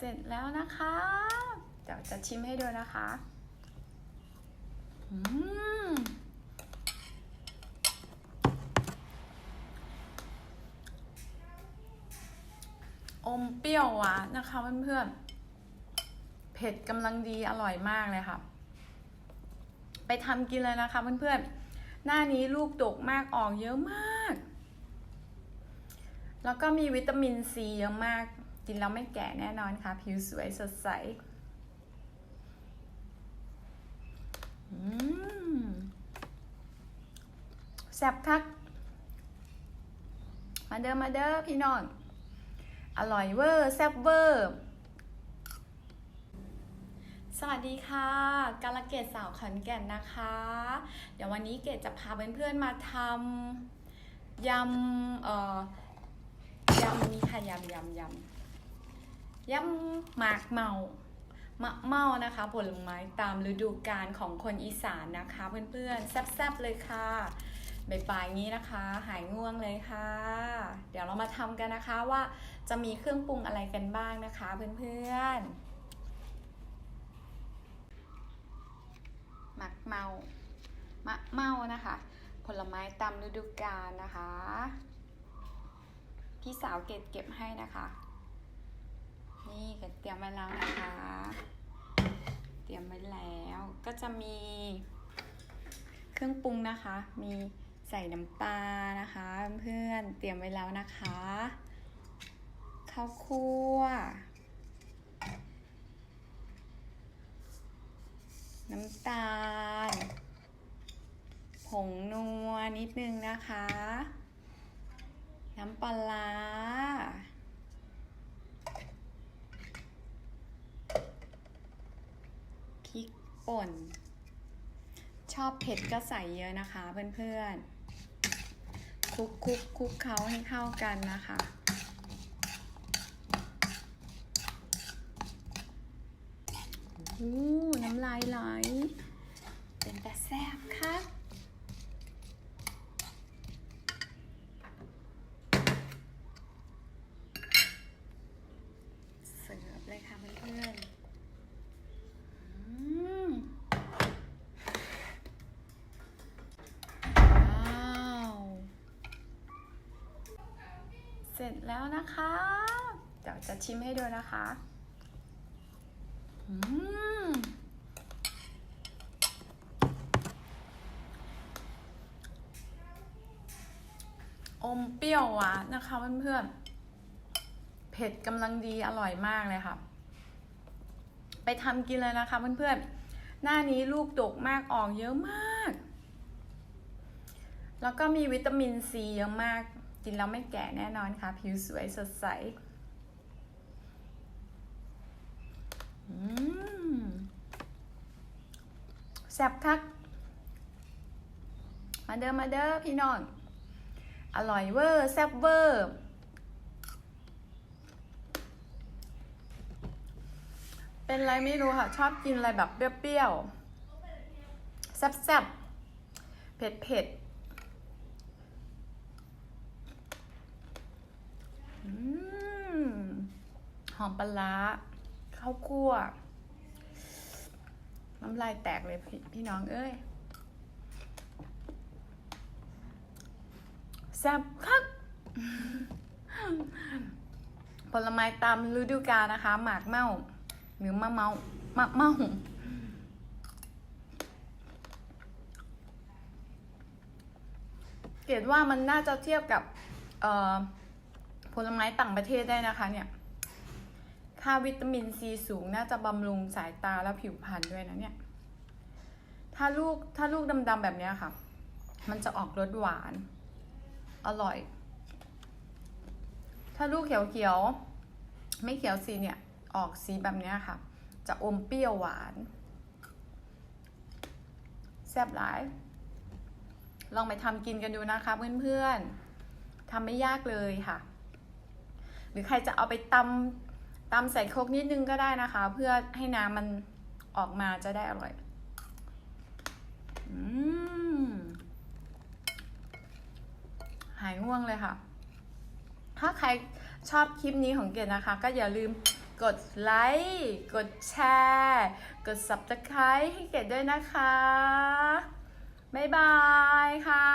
เสร็จแล้วนะคะ เดี๋ยวจะชิมให้ดูนะคะอืมอมเปรี้ยวหวานนะคะเพื่อนๆ เผ็ดกำลังดีอร่อยมากเลยค่ะ ไปทำกินเลยนะคะเพื่อนๆ หน้านี้ลูกดกมากออกเยอะมาก แล้วก็มีวิตามินซีเยอะมาก กินแล้วไม่แก่แน่นอนค่ะ ผิวสวยสดใสอืมแซ่บคัก มาเด้อมาเด้อพี่น้อง อร่อยเวอร์แซ่บเวอร์ สวัสดีค่ะ กาลเกตสาวขอนแก่นนะคะ เดี๋ยววันนี้เกดจะพาเพื่อนๆมาทำยำเอ่อยำนี่ค่ะยำยำยำ ยำหมากเมามะเมานะคะผลไม้ตามฤดูกาลของคนอีสานนะคะ เพื่อนๆแซ่บๆเลยค่ะบ่ายๆนี้นะคะ หายง่วงเลยค่ะ เดี๋ยวเรามาทำกันนะคะว่าจะมีเครื่องปรุงอะไรกันบ้างนะคะ เพื่อนๆหมักเมามะเมานะคะ ผลไม้ตามฤดูกาลนะคะ พี่สาวเก็บเก็บให้นะคะ นี่เก็เตรียมไว้แล้วนะคะ เตรียมไว้แล้วก็จะมีเครื่องปรุงนะคะ มีใส่น้ำปลานะคะ เพื่อนเตรียมไว้แล้วนะคะ ข้าวคั่ว น้ำตาล ผงนัวนิดนึงนะคะ น้ำปลา ริกป่น ชอบเผ็ดก็ใส่เยอะนะคะเพื่อนๆคลุกคลุกคลุกเขาให้เข้ากันนะคะอู้น้ำลายไหล เป็นแต่แซ่บค่ะ เสิร์ฟเลยค่ะเพื่อนๆอืมว้าว เส ร็จแล้วนะคะเดี๋ยวจะชิมให้ดูนะคะอืมอมเปรี้ยวหวานนะคะเพื่อนๆ เผ็ดกำลังดีอร่อยมากเลยค่ะ ไปทำกินเลยนะคะเพื่อนๆ หน้านี้ลูกดกมากออกเยอะมาก แล้วก็มีวิตามินซีเยอะมาก กินแล้วไม่แก่แน่นอนค่ะ ผิวสวยสดใสแซ่บคัก มาเด้อมาเด้อพี่น้อง อร่อยเวอร์แซ่บเวอร์เป็นไรไม่รู้ค่ะ ชอบกินอะไรแบบเปรี้ยวๆแซ่บๆ เผ็ดๆ อืม หอมปลาข้าวคั่ว น้ำลายแตกเลยพี่พี่น้องเอ้ยแซ่บคักผลไม้ตามฤดูกาลนะคะ หมากเมาหรือมะเมามะเมาเกรดว่ามันน่าจะเทียบกับผลไม้ต่างประเทศได้นะคะเนี่ย ค่าวิตามินซีสูงน่าจะบำรุงสายตาและผิวพรรณด้วยนะเนี่ย ถ้าลูกถ้าลูกดำๆแบบนี้ค่ะ มันจะออกรสหวาน อร่อย ถ้าลูกเขียวๆไม่เขียวสีเนี่ย ออกสีแบบนี้ค่ะ จะอมเปรี้ยวหวาน แซ่บหลาย ลองไปทำกินกันดูนะคะเพื่อนๆทำไม่ยากเลยค่ะ หรือใครจะเอาไปตำ ตำใส่โครกนิดนึงก็ได้นะคะ เพื่อให้น้ำมันออกมาจะได้อร่อย อืม หายง่วงเลยค่ะ ถ้าใครชอบคลิปนี้ของเกดนะคะ ก็อย่าลืมกดไลค์ กดแชร์ กด subscribe ให้เกดด้วยนะคะ บ๊ายบายค่ะ